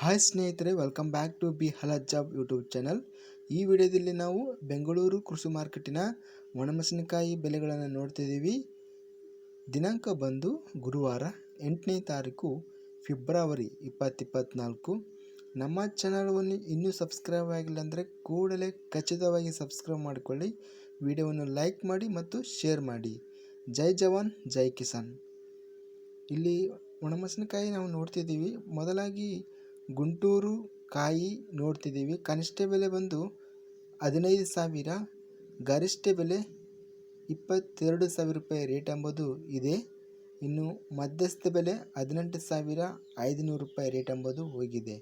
Hi ಸ್ನೇಹಿತರೆ welcome back to B health job YouTube channel ಈ ವಿಡಿಯೋದಲ್ಲಿ ನಾವು ಬೆಂಗಳೂರು ಕೃಷಿ ಮಾರ್ಕೆಟಿನ ಒಣಮೆಣಸಿನಕಾಯಿ ಬೆಲೆಗಳನ್ನು ನೋಡ್ತಿದ್ದೀವಿ. ದಿನಾಂಕ ಬಂದು ಗುರುವಾರ ಎಂಟನೇ ತಾರೀಕು, ಫೆಬ್ರವರಿ ಇಪ್ಪತ್ತಿಪ್ಪತ್ನಾಲ್ಕು. ನಮ್ಮ ಚಾನಲ್ವನ್ನು ಇನ್ನೂ ಸಬ್ಸ್ಕ್ರೈಬ್ ಆಗಿಲ್ಲ ಅಂದರೆ ಕೂಡಲೇ ಖಚಿತವಾಗಿ ಸಬ್ಸ್ಕ್ರೈಬ್ ಮಾಡಿಕೊಳ್ಳಿ. ವಿಡಿಯೋವನ್ನು ಲೈಕ್ ಮಾಡಿ ಮತ್ತು ಶೇರ್ ಮಾಡಿ. ಜೈ ಜವಾನ್, ಜೈ ಕಿಸಾನ್. ಇಲ್ಲಿ ಒಣಮೆಣಸಿನಕಾಯಿ ನಾವು ನೋಡ್ತಿದ್ದೀವಿ. ಮೊದಲಾಗಿ ಗುಂಟೂರು ಕಾಯಿ ನೋಡ್ತಿದ್ದೀವಿ. ಕನಿಷ್ಠ ಬೆಲೆ ಬಂದು ಹದಿನೈದು ಸಾವಿರ, ಗರಿಷ್ಠ ಬೆಲೆ ಇಪ್ಪತ್ತೆರಡು ಸಾವಿರ ರೂಪಾಯಿ ರೇಟ್ ಎಂಬುದು ಇದೆ. ಇನ್ನು ಮಧ್ಯಸ್ಥ ಬೆಲೆ ಹದಿನೆಂಟು ಸಾವಿರ ಐದುನೂರು ರೂಪಾಯಿ ರೇಟ್ ಎಂಬುದು ಹೋಗಿದೆ.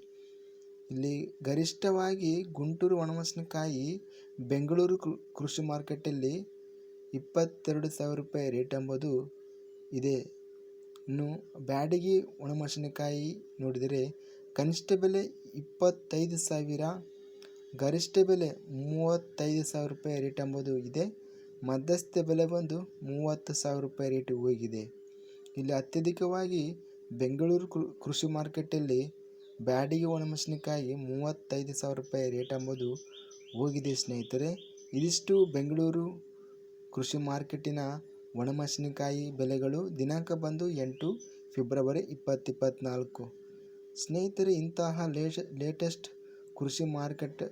ಇಲ್ಲಿ ಗರಿಷ್ಠವಾಗಿ ಗುಂಟೂರು ಒಣಮೆಣಸಿನಕಾಯಿ ಬೆಂಗಳೂರು ಕೃಷಿ ಮಾರ್ಕೆಟಲ್ಲಿ ಇಪ್ಪತ್ತೆರಡು ಸಾವಿರ ರೂಪಾಯಿ ರೇಟ್ ಎಂಬುದು ಇದೆ. ಇನ್ನು ಬ್ಯಾಡಗಿ ಒಣಮೆಣಸಿನಕಾಯಿ ನೋಡಿದರೆ ಕನಿಷ್ಠ ಬೆಲೆ ಇಪ್ಪತ್ತೈದು ಸಾವಿರ, ಗರಿಷ್ಠ ಬೆಲೆ ಮೂವತ್ತೈದು ಸಾವಿರ ರೂಪಾಯಿ ರೇಟ್ ಎಂಬುದು ಇದೆ. ಮಧ್ಯಸ್ಥ ಬೆಲೆ ಬಂದು ಮೂವತ್ತು ಸಾವಿರ ರೂಪಾಯಿ ರೇಟ್ ಹೋಗಿದೆ. ಇಲ್ಲಿ ಅತ್ಯಧಿಕವಾಗಿ ಬೆಂಗಳೂರು ಕೃಷಿ ಮಾರ್ಕೆಟಲ್ಲಿ ಬ್ಯಾಡಿಗೆ ಒಣಮೆಣಸಿನಕಾಯಿ ಮೂವತ್ತೈದು ಸಾವಿರ ರೂಪಾಯಿ ರೇಟ್ ಎಂಬುದು ಹೋಗಿದೆ ಸ್ನೇಹಿತರೆ. ಇದಿಷ್ಟು ಬೆಂಗಳೂರು ಕೃಷಿ ಮಾರ್ಕೆಟಿನ ಒಣಮೆಣಸಿನಕಾಯಿ ಬೆಲೆಗಳು. ದಿನಾಂಕ ಬಂದು ಎಂಟು ಫೆಬ್ರವರಿ ಇಪ್ಪತ್ತಿಪ್ಪತ್ನಾಲ್ಕು ಸ್ನೇಹಿತರೆ, ಇಂತಹ ಲೇಶ ಲೇಟೆಸ್ಟ್ ಕೃಷಿ ಮಾರ್ಕೆಟ್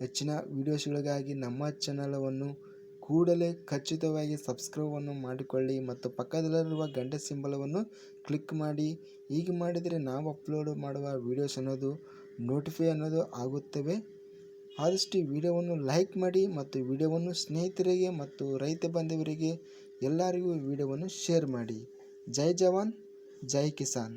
ಹೆಚ್ಚಿನ ವಿಡಿಯೋಸ್ಗಳಿಗಾಗಿ ನಮ್ಮ ಚಾನಲವನ್ನು ಕೂಡಲೇ ಖಚಿತವಾಗಿ ಸಬ್ಸ್ಕ್ರೈಬನ್ನು ಮಾಡಿಕೊಳ್ಳಿ ಮತ್ತು ಪಕ್ಕದಲ್ಲಿರುವ ಗಂಟೆ ಸಿಂಬಲವನ್ನು ಕ್ಲಿಕ್ ಮಾಡಿ. ಹೀಗೆ ಮಾಡಿದರೆ ನಾವು ಅಪ್ಲೋಡ್ ಮಾಡುವ ವಿಡಿಯೋಸ್ ಅನ್ನೋದು ನೋಟಿಫೈ ಅನ್ನೋದು ಆಗುತ್ತವೆ. ಆದಷ್ಟು ವಿಡಿಯೋವನ್ನು ಲೈಕ್ ಮಾಡಿ ಮತ್ತು ವಿಡಿಯೋವನ್ನು ಸ್ನೇಹಿತರಿಗೆ ಮತ್ತು ರೈತ ಬಾಂಧವರಿಗೆ ಎಲ್ಲರಿಗೂ ವಿಡಿಯೋವನ್ನು ಶೇರ್ ಮಾಡಿ. ಜೈ ಜವಾನ್, ಜೈ ಕಿಸಾನ್.